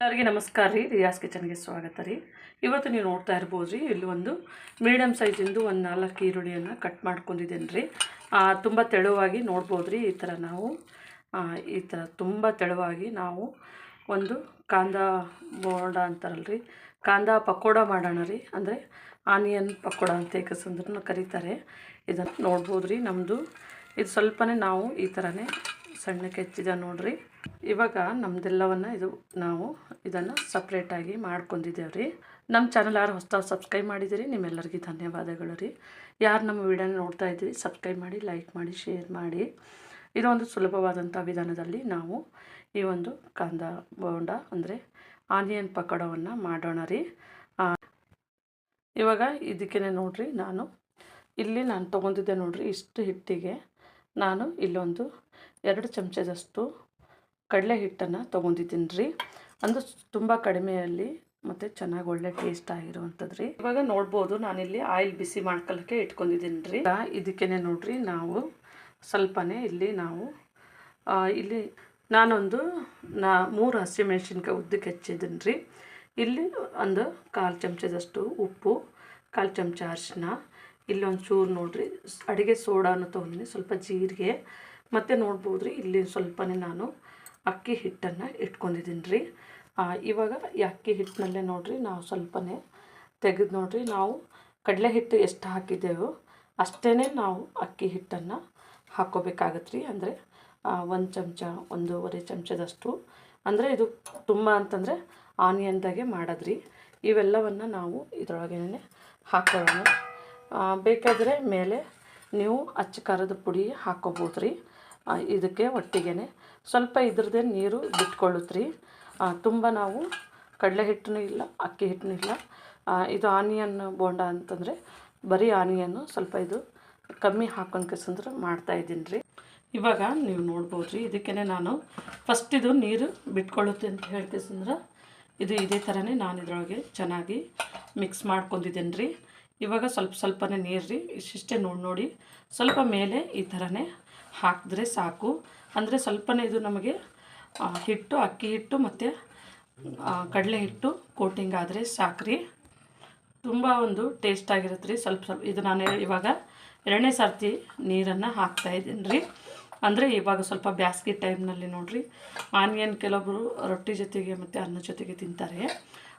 ಎಲ್ಲರಿಗೆ ನಮಸ್ಕಾರ ರೀ ರಿಯಾಸ್ ಕಿಚನ್ಗೆ ಸ್ವಾಗತ ರೀ. ಇವತ್ತು ನೀವು ನೋಡ್ತಾ ಇರ್ಬೋದು ರೀ ಇಲ್ಲಿ ಒಂದು ಮೀಡಿಯಮ್ ಸೈಜಿಂದು ಒಂದು ನಾಲ್ಕು ಈರುಳ್ಳಿಯನ್ನು ಕಟ್ ಮಾಡ್ಕೊಂಡಿದ್ದೇನೆ ರೀ. ತುಂಬ ತೆಳುವಾಗಿ ನೋಡ್ಬೋದು ರೀ ಈ ಥರ ನಾವು ಈ ಥರ ತುಂಬ ತೆಳುವಾಗಿ ನಾವು ಒಂದು ಕಾಂದ ಬೋಡ ಅಂತಾರಲ್ಲ ರೀ, ಕಾಂದ ಪಕೋಡ ಮಾಡೋಣ ರೀ. ಅಂದರೆ ಆನಿಯನ್ ಪಕೋಡ ಅಂತ ಏಕಸಂದ್ರೂ ಕರೀತಾರೆ. ಇದನ್ನು ನೋಡ್ಬೋದು ರೀ ನಮ್ಮದು ಇದು ಸ್ವಲ್ಪನೇ ನಾವು ಈ ಥರನೇ ಸಣ್ಣಕ್ಕೆ ಹೆಚ್ಚಿದ ನೋಡ್ರಿ. ಇವಾಗ ನಮ್ಮದೆಲ್ಲವನ್ನು ಇದು ನಾವು ಇದನ್ನು ಸಪ್ರೇಟಾಗಿ ಮಾಡ್ಕೊಂಡಿದ್ದೇವೆ ರೀ. ನಮ್ಮ ಚಾನಲ್ ಯಾರು ಹೊಸ್ದಾಗಿ ಸಬ್ಸ್ಕ್ರೈಬ್ ಮಾಡಿದ್ದೀರಿ ನಿಮ್ಮೆಲ್ಲರಿಗೂ ಧನ್ಯವಾದಗಳು ರೀ. ಯಾರು ನಮ್ಮ ವಿಡಿಯೋನ ನೋಡ್ತಾ ಇದ್ದೀರಿ ಸಬ್ಸ್ಕ್ರೈಬ್ ಮಾಡಿ ಲೈಕ್ ಮಾಡಿ ಶೇರ್ ಮಾಡಿ. ಇದೊಂದು ಸುಲಭವಾದಂಥ ವಿಧಾನದಲ್ಲಿ ನಾವು ಈ ಒಂದು ಕಂದ ಬೋಂಡ ಅಂದರೆ ಆನಿಯನ್ ಪಕೋಡವನ್ನು ಮಾಡೋಣ ರೀ. ಇವಾಗ ಇದಕ್ಕೇ ನೋಡ್ರಿ, ನಾನು ಇಲ್ಲಿ ನಾನು ತೊಗೊಂಡಿದ್ದೆ ನೋಡ್ರಿ, ಇಷ್ಟು ಹಿಟ್ಟಿಗೆ. ನಾನು ಇಲ್ಲೊಂದು ಎರಡು ಚಮಚದಷ್ಟು ಕಡಲೆ ಹಿಟ್ಟನ್ನು ತೊಗೊಂಡಿದ್ದೀನಿ ರೀ ಅಂದು ತುಂಬ ಕಡಿಮೆಯಲ್ಲಿ ಮತ್ತು ಚೆನ್ನಾಗಿ ಒಳ್ಳೆ ಟೇಸ್ಟ್ ಆಗಿರುವಂಥದ್ದು ರೀ ಇವಾಗ ನೋಡ್ಬೋದು ನಾನಿಲ್ಲಿ ಆಯಿಲ್ ಬಿಸಿ ಮಾಡ್ಕೊಳ್ಳೋಕ್ಕೆ ಇಟ್ಕೊಂಡಿದ್ದೀನಿ ರೀ ಇದಕ್ಕೇ ನೋಡ್ರಿ, ನಾವು ಸ್ವಲ್ಪನೇ ಇಲ್ಲಿ ನಾವು ಇಲ್ಲಿ ನಾನೊಂದು ನಾ, ಮೂರು ಹಸಿಮೆಣ್ಸಿನ್ಕಾಯಿ ಉದ್ದಕ್ಕೆ ಹೆಚ್ಚಿದ್ದೀನಿ ರೀ ಇಲ್ಲಿ ಒಂದು ಕಾಲು ಚಮಚದಷ್ಟು ಉಪ್ಪು, ಕಾಲು ಚಮಚ ಅರಿಶಿನ ಇಲ್ಲೊಂದು ಚೂರು ನೋಡ್ರಿ ಅಡುಗೆ ಸೋಡಾನು ತೊಗೊಂಡಿನಿ ಸ್ವಲ್ಪ ಜೀರಿಗೆ. ಮತ್ತು ನೋಡ್ಬೋದು ರೀ ಇಲ್ಲಿ ಸ್ವಲ್ಪನೇ ನಾನು ಅಕ್ಕಿ ಹಿಟ್ಟನ್ನು ಇಟ್ಕೊಂಡಿದ್ದೀನಿ ರೀ ಇವಾಗ ಈ ಅಕ್ಕಿ ಹಿಟ್ಟಿನಲ್ಲೇ ನೋಡ್ರಿ ನಾವು ಸ್ವಲ್ಪನೇ ತೆಗೆದು ನೋಡ್ರಿ ನಾವು ಕಡಲೆ ಹಿಟ್ಟು ಎಷ್ಟು ಹಾಕಿದ್ದೇವೋ ಅಷ್ಟೇ ನಾವು ಅಕ್ಕಿ ಹಿಟ್ಟನ್ನು ಹಾಕ್ಕೋಬೇಕಾಗತ್ತೆ ರೀ ಅಂದರೆ ಒಂದು ಚಮಚ ಒಂದೂವರೆ ಚಮಚದಷ್ಟು. ಅಂದರೆ ಇದು ತುಂಬ ಅಂತಂದರೆ ಆನಿಯನ್ದಾಗೆ ಮಾಡೋದ್ರಿ. ಇವೆಲ್ಲವನ್ನು ನಾವು ಇದರೊಳಗೇನೆ ಹಾಕೊಳ್ಳೋಣ. ಆ, ಬೇಕಾದರೆ ಮೇಲೆ ನೀವು ಅಚ್ಚ ಖಾರದ ಪುಡಿ ಹಾಕ್ಕೋಬೋದು ರೀ ಇದಕ್ಕೆ ಒಟ್ಟಿಗೆ ಸ್ವಲ್ಪ ಇದ್ರದ್ದೇ ನೀರು ಬಿಟ್ಕೊಳ್ಳುತ್ತೆ ರೀ ತುಂಬ ನಾವು ಕಡಲೆ ಹಿಟ್ಟನೂ ಇಲ್ಲ, ಅಕ್ಕಿ ಹಿಟ್ಟನೂ ಇಲ್ಲ ಇದು ಆನಿಯನ್ ಬೋಂಡ ಅಂತಂದರೆ ಬರೀ ಆನಿಯನ್ನು ಸ್ವಲ್ಪ ಇದು ಕಮ್ಮಿ ಹಾಕೊಂಡು ಕೆಸಂದ್ರೆ ಮಾಡ್ತಾಯಿದ್ದೀನಿ ರೀ ಇವಾಗ ನೀವು ನೋಡ್ಬೋದು ರೀ ಇದಕ್ಕೇ ನಾನು ಫಸ್ಟ್ ಇದು ನೀರು ಬಿಟ್ಕೊಳ್ಳುತ್ತೆ ಅಂತ ಹೇಳ್ಕೆಸಂದ್ರೆ ಇದು ಇದೇ ಥರನೇ ನಾನು ಇದರೊಳಗೆ ಚೆನ್ನಾಗಿ ಮಿಕ್ಸ್ ಮಾಡ್ಕೊಂಡಿದ್ದೀನಿ ರೀ ಇವಾಗ ಸ್ವಲ್ಪ ಸ್ವಲ್ಪನೇ ನೀರು ರೀ ಇಷ್ಟಿಷ್ಟೇ ನೋಡಿ ನೋಡಿ. ಸ್ವಲ್ಪ ಮೇಲೆ ಈ ಥರನೇ ಹಾಕಿದ್ರೆ ಸಾಕು. ಅಂದರೆ ಸ್ವಲ್ಪನೇ ಇದು ನಮಗೆ ಹಿಟ್ಟು, ಅಕ್ಕಿ ಹಿಟ್ಟು ಮತ್ತು ಕಡಲೆ ಹಿಟ್ಟು ಕೋಟಿಂಗ್ ಆದರೆ ಸಾಕ್ರಿ. ತುಂಬ ಒಂದು ಟೇಸ್ಟ್ ಆಗಿರುತ್ತೆ ರೀ ಸ್ವಲ್ಪ ಸ್ವಲ್ಪ ಇದು ನಾನು ಇವಾಗ ಎರಡನೇ ಸರ್ತಿ ನೀರನ್ನು ಹಾಕ್ತಾ ಇದ್ದೀನಿ ರೀ ಅಂದರೆ ಇವಾಗ ಸ್ವಲ್ಪ ಬ್ಯಾಸ್ಗೆ ಟೈಮ್ನಲ್ಲಿ ನೋಡಿರಿ. ಆನಿಯನ್ ಕೆಲವೊಬ್ಬರು ರೊಟ್ಟಿ ಜೊತೆಗೆ ಮತ್ತು ಅನ್ನ ಜೊತೆಗೆ ತಿಂತಾರೆ.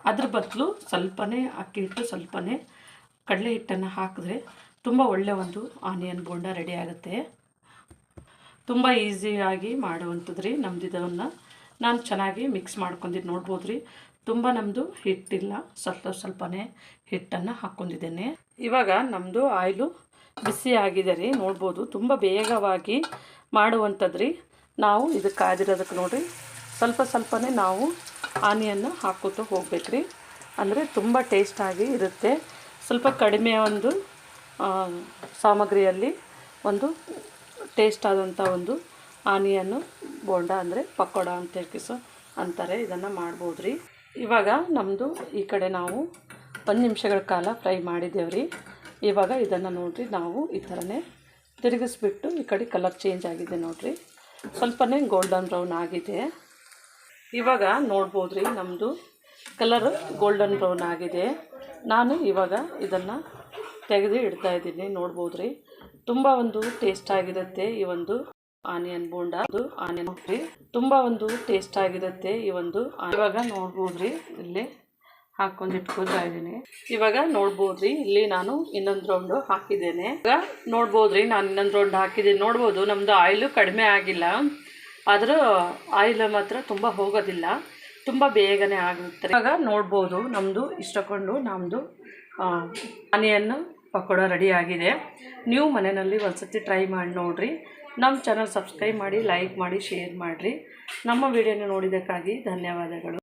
ಅದ್ರ ಬದಲು ಸ್ವಲ್ಪನೇ ಅಕ್ಕಿ ಹಿಟ್ಟು ಸ್ವಲ್ಪನೇ ಕಡಲೆ ಹಿಟ್ಟನ್ನು ಹಾಕಿದ್ರೆ ತುಂಬ ಒಳ್ಳೆಯ ಒಂದು ಆನಿಯನ್ ಬೋಂಡ ರೆಡಿ ಆಗುತ್ತೆ. ತುಂಬ ಈಸಿಯಾಗಿ ಮಾಡುವಂಥದ್ದು ರೀ ನಮ್ದು ಇದನ್ನು. ನಾನು ಚೆನ್ನಾಗಿ ಮಿಕ್ಸ್ ಮಾಡ್ಕೊಂಡಿದ್ದು ನೋಡ್ಬೋದು ರೀ ತುಂಬ ನಮ್ಮದು ಹಿಟ್ಟಿಲ್ಲ. ಸ್ವಲ್ಪ ಸ್ವಲ್ಪನೇ ಹಿಟ್ಟನ್ನು ಹಾಕ್ಕೊಂಡಿದ್ದೇನೆ ಇವಾಗ ನಮ್ಮದು ಆಯಿಲು ಬಿಸಿ ಆಗಿದೆ ರೀ. ನೋಡ್ಬೋದು ತುಂಬ ಬೇಗವಾಗಿ ಮಾಡುವಂಥದ್ದು ರೀ ನಾವು ಇದಕ್ಕೆ ಕಾದಿರೋದಕ್ಕೆ ನೋಡಿರಿ. ಸ್ವಲ್ಪ ಸ್ವಲ್ಪನೇ ನಾವು ಆನಿಯನ್ನು ಹಾಕೋತ ಹೋಗ್ಬೇಕು ರೀ ಅಂದರೆ ತುಂಬ ಟೇಸ್ಟಾಗಿ ಇರುತ್ತೆ. ಸ್ವಲ್ಪ ಕಡಿಮೆ ಒಂದು ಸಾಮಗ್ರಿಯಲ್ಲಿ ಒಂದು ಟೇಸ್ಟ್ ಆದಂಥ ಒಂದು ಆನಿಯನ್ನು ಬೋಂಡ ಅಂದರೆ ಪಕೋಡ ಅಂತ ಹೇಳ್ಕಿಸೋ ಅಂತಾರೆ, ಇದನ್ನು ಮಾಡ್ಬೋದು ರೀ ಇವಾಗ ನಮ್ಮದು ಈ ಕಡೆ ನಾವು ಒಂದು ನಿಮಿಷಗಳ ಕಾಲ ಫ್ರೈ ಮಾಡಿದ್ದೇವೆ ರೀ ಇವಾಗ ಇದನ್ನು ನೋಡಿರಿ, ನಾವು ಈ ಥರನೇ ತಿರುಗಿಸ್ಬಿಟ್ಟು ಈ ಕಡೆ ಕಲರ್ ಚೇಂಜ್ ಆಗಿದೆ ನೋಡಿರಿ. ಸ್ವಲ್ಪನೇ ಗೋಲ್ಡನ್ ಬ್ರೌನ್ ಆಗಿದೆ. ಇವಾಗ ನೋಡ್ಬೋದು ರೀ ನಮ್ಮದು ಕಲರ್ ಗೋಲ್ಡನ್ ಬ್ರೌನ್ ಆಗಿದೆ. ನಾನು ಇವಾಗ ಇದನ್ನು ತೆಗೆದು ಇಡ್ತಾ ಇದ್ದೀನಿ ನೋಡ್ಬೋದು ರೀ ತುಂಬ ಒಂದು ಟೇಸ್ಟ್ ಆಗಿರುತ್ತೆ ಈ ಒಂದು ಆನಿಯನ್ ಬೋಂಡ. ಅದು ಆನಿಯನ್ ರೀ ತುಂಬ ಒಂದು ಟೇಸ್ಟ್ ಆಗಿರುತ್ತೆ ಈ ಒಂದು ಇವಾಗ ನೋಡ್ಬೋದು ರೀ ಇಲ್ಲಿ ಹಾಕೊಂಡು ಇಟ್ಕೊತಾ ಇದ್ದೀನಿ. ಇವಾಗ ನೋಡ್ಬೋದ್ರಿ, ಇಲ್ಲಿ ನಾನು ಇನ್ನೊಂದು ರೌಂಡು ಹಾಕಿದ್ದೇನೆ. ಈಗ ನೋಡ್ಬೋದ್ರಿ, ನಾನು ಇನ್ನೊಂದು ರೌಂಡ್ ಹಾಕಿದ್ದೀನಿ. ನೋಡ್ಬೋದು ನಮ್ಮದು ಆಯಿಲು ಕಡಿಮೆ ಆಗಿಲ್ಲ. ಆದರೂ ಆಯಿಲ್ ಮಾತ್ರ ತುಂಬ ಹೋಗೋದಿಲ್ಲ. ತುಂಬ ಬೇಗನೆ ಆಗುತ್ತೆ. ಇವಾಗ ನೋಡ್ಬೋದು ನಮ್ಮದು ಇಷ್ಟಕೊಂಡು ನಮ್ಮದು ಮನೆಯನ್ನು ಪಕೋಡ ರೆಡಿ ಆಗಿದೆ. ನೀವು ಮನೆಯಲ್ಲಿ ಒಂದ್ಸತಿ ಟ್ರೈ ಮಾಡಿ ನೋಡಿರಿ. ನಮ್ಮ ಚಾನಲ್ ಸಬ್ಸ್ಕ್ರೈಬ್ ಮಾಡಿ ಲೈಕ್ ಮಾಡಿ ಶೇರ್ ಮಾಡಿರಿ. ನಮ್ಮ ವಿಡಿಯೋನ ನೋಡಿದ್ದಕ್ಕಾಗಿ ಧನ್ಯವಾದಗಳು.